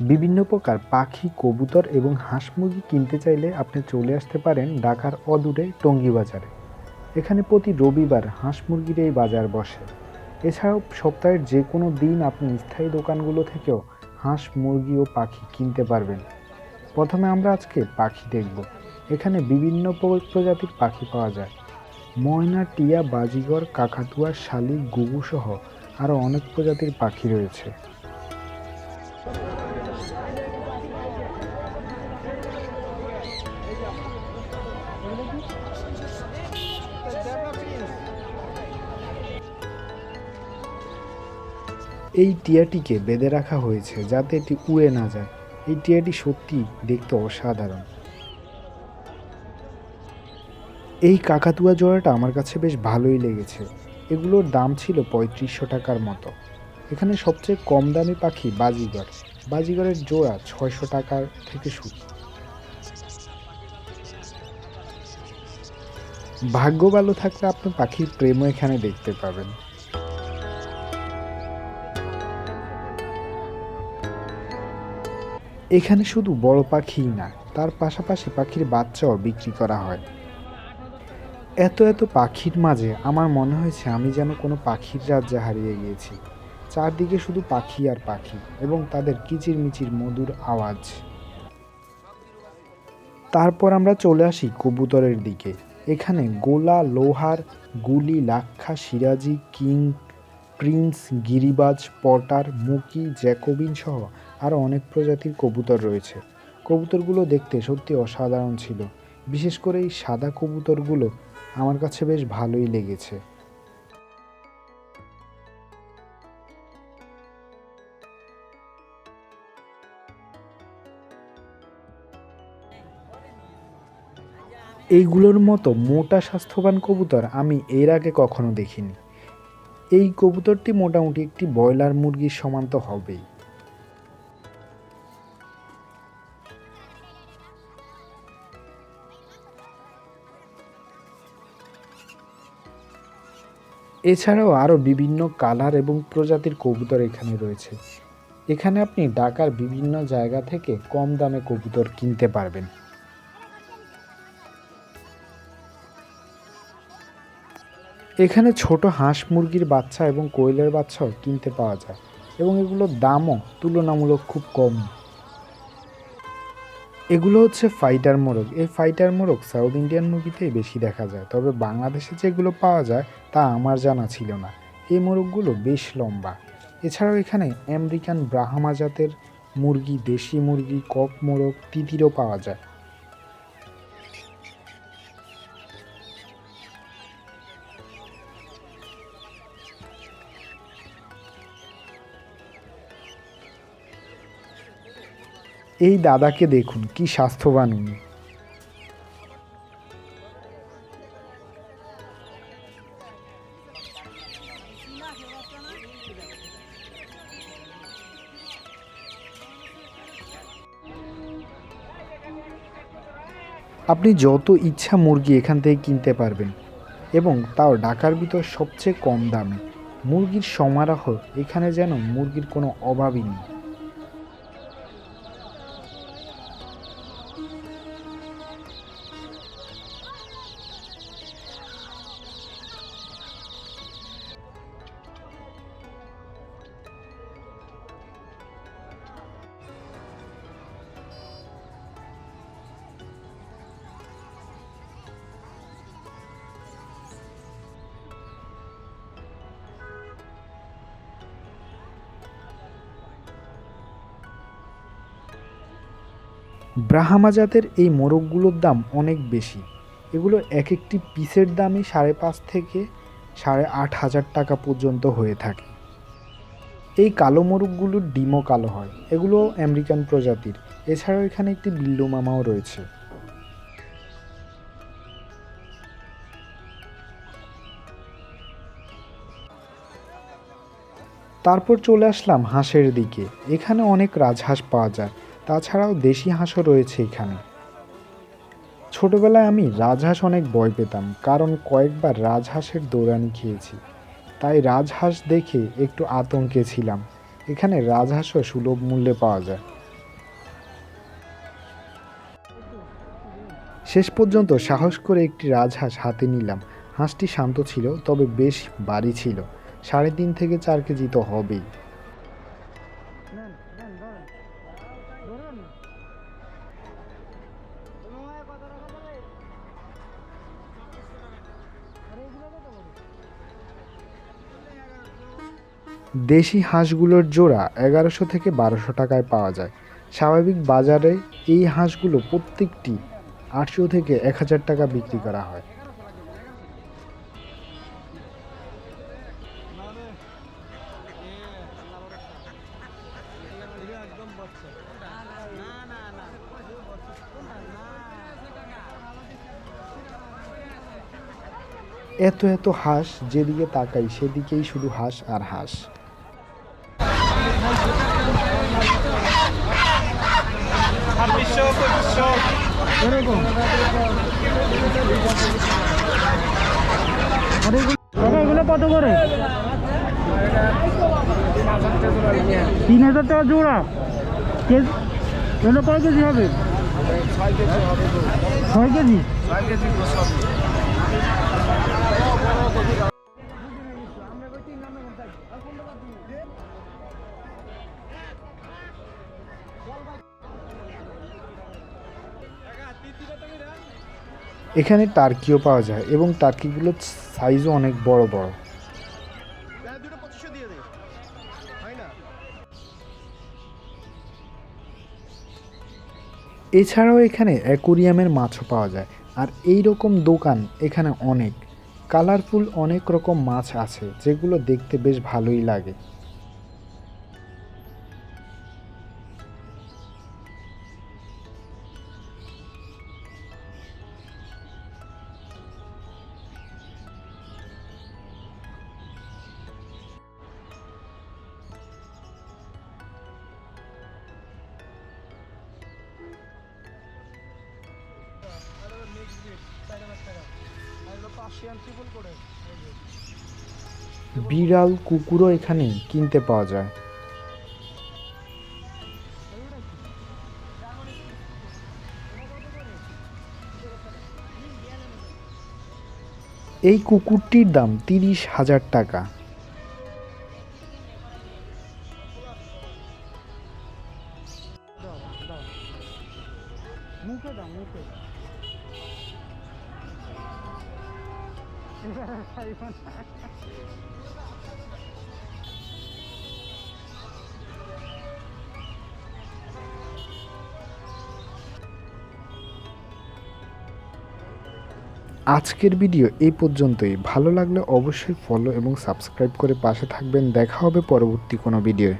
বিভিন্ন প্রকার পাখি, কবুতর এবং হাঁস মুরগি কিনতে চাইলে আপনি চলে আসতে পারেন ঢাকার অদূরে টঙ্গী বাজারে। এখানে প্রতি রবিবার হাঁস মুরগির এই বাজার বসে। এছাড়াও সপ্তাহের যে কোনো দিন আপনি স্থায়ী দোকানগুলো থেকেও হাঁস মুরগি ও পাখি কিনতে পারবেন। প্রথমে আমরা আজকে পাখি দেখব। এখানে বিভিন্ন প্রজাতির পাখি পাওয়া যায়। ময়না, টিয়া, বাজিগর, কাকাতুয়া, শালিক গুগু সহ আরও অনেক প্রজাতির পাখি রয়েছে। এই টিয়াটিকে বেঁধে রাখা হয়েছে যাতে এটি উড়ে না যায়। এই টিয়াটি সত্যি দেখতে অসাধারণ। এই কাকাতুয়া জোড়াটা আমার কাছে বেশ ভালোই লেগেছে। এগুলোর দাম ছিল পঁয়ত্রিশশো টাকার মতো। এখানে সবচেয়ে কম দামি পাখি বাজিগর। বাজিগরের জোড়া ছয়শো টাকার থেকে শুরু। ভাগ্য ভালো থাকলে আপনি পাখির প্রেমও এখানে দেখতে পাবেন। এখানে শুধু বড় পাখিই না, তার পাশাপাশি পাখির বাচ্চাও বিক্রি করা হয়। এত এত পাখির মাঝে আমার মনে হয়েছে আমি যেন কোনো পাখির রাজ্যে হারিয়ে গিয়েছি। চারদিকে শুধু পাখি আর পাখি এবং তাদের কিচিরমিচির মধুর আওয়াজ। তারপর আমরা চলে আসি কবুতরের দিকে। এখানে গোলা, লোহার, গুলি, লাক্ষা, সিরাজি, কিং, প্রিন্স, গিরিবাজ, পটার, মুকি, জ্যাকোবিন সহ আরও অনেক প্রজাতির কবুতর রয়েছে। কবুতরগুলো দেখতে সত্যি অসাধারণ ছিল। বিশেষ করে এই সাদা কবুতরগুলো আমার কাছে বেশ ভালোই লেগেছে। এইগুলোর মতো মোটা স্বাস্থ্যবান কবুতর আমি এর আগে কখনো দেখিনি। এই কবুতরটি মোটামুটি একটি ব্রয়লার মুরগির সমান তো হবেই। এছাড়াও আরও বিভিন্ন কালার এবং প্রজাতির কবুতর এখানে রয়েছে। এখানে আপনি ঢাকার বিভিন্ন জায়গা থেকে কম দামে কবুতর কিনতে পারবেন। এখানে ছোট হাঁস মুরগির বাচ্চা এবং কোয়েলের বাচ্চাও কিনতে পাওয়া যায় এবং এগুলোর দামও তুলনামূলক খুব কম। এগুলো হচ্ছে ফাইটার মোরগ। এই ফাইটার মোরগ সাউথ ইন্ডিয়ান মুভিতেই বেশি দেখা যায়। তবে বাংলাদেশে যেগুলো পাওয়া যায়, তা আমার জানা ছিল না। এই মোরগগুলো বেশ লম্বা। এছাড়াও এখানে আমেরিকান ব্রাহ্মা জাতের মুরগি, দেশি মুরগি, কক মোরগ, তিতিরও পাওয়া যায়। এই দাদাকে দেখুন, কি স্বাস্থ্যবান উনি। আপনি যত ইচ্ছা মুরগি এখান থেকে কিনতে পারবেন, এবং তাও ঢাকার ভিতর সবচেয়ে কম দামে। মুরগির সমারোহ এখানে যেন মুরগির কোনো অভাবই নেই। ব্রাহ্মা জাতের এই মোরগগুলোর দাম অনেক বেশি। এগুলো এক একটি পিসের দামই সাড়ে পাঁচ থেকে সাড়ে আট হাজার টাকা পর্যন্ত হয়ে থাকে। এই কালো মোরগগুলোর ডিমও কালো হয়। এগুলো আমেরিকান প্রজাতির। এছাড়াও এখানে একটি বিল্লু মামাও রয়েছে। তারপর চলে আসলাম হাঁসের দিকে। এখানে অনেক রাজহাঁস পাওয়া যায়। তাছাড়াও দেশি হাঁসও রয়েছে এখানে। ছোটবেলায় আমি রাজহাঁস অনেক ভয় পেতাম, কারণ কয়েকবার রাজহাঁসের দৌড়ানি খেয়েছি। তাই রাজহাঁস দেখে একটু আতঙ্কে ছিলাম। এখানে রাজহাঁসও সুলভ মূল্যে পাওয়া যায়। শেষ পর্যন্ত সাহস করে একটি রাজহাঁস হাতে নিলাম। হাঁসটি শান্ত ছিল, তবে বেশ বাড়ি ছিল। সাড়ে তিন থেকে চার কেজি তো হবেই। দেশি হাঁসগুলোর জোড়া এগারোশো থেকে বারোশো টাকায় পাওয়া যায়। স্বাভাবিক বাজারে এই হাঁসগুলো প্রত্যেকটি আটশো থেকে এক হাজার টাকা বিক্রি করা হয়। এত এত হাঁস যেদিকে তাকাই সেদিকেই শুধু হাঁস আর হাঁস। এগুলো কত করে? তিন হাজার টাকা জোড়া। কেজি এগুলো কয় কেজি হবে? ছয় কেজি। এখানে টার্কিও পাওয়া যায় এবং টার্কিগুলোর সাইজও অনেক বড় বড়। এছাড়াও এখানে অ্যাকোরিয়ামের মাছও পাওয়া যায় আর এই রকম দোকান এখানে অনেক। কালারফুল অনেক রকম মাছ আছে যেগুলো দেখতে বেশ ভালোই লাগে। বিড়াল কুকুরও এখানে কিনতে পাওয়া যায়। এই কুকুরটির দাম তিরিশ হাজার টাকা। মুখে মুখে। আজকের ভিডিও এই পর্যন্তই। ভালো লাগলে অবশ্যই ফলো এবং সাবস্ক্রাইব করে পাশে থাকবেন। দেখা হবে পরবর্তী কোনো ভিডিওয়ে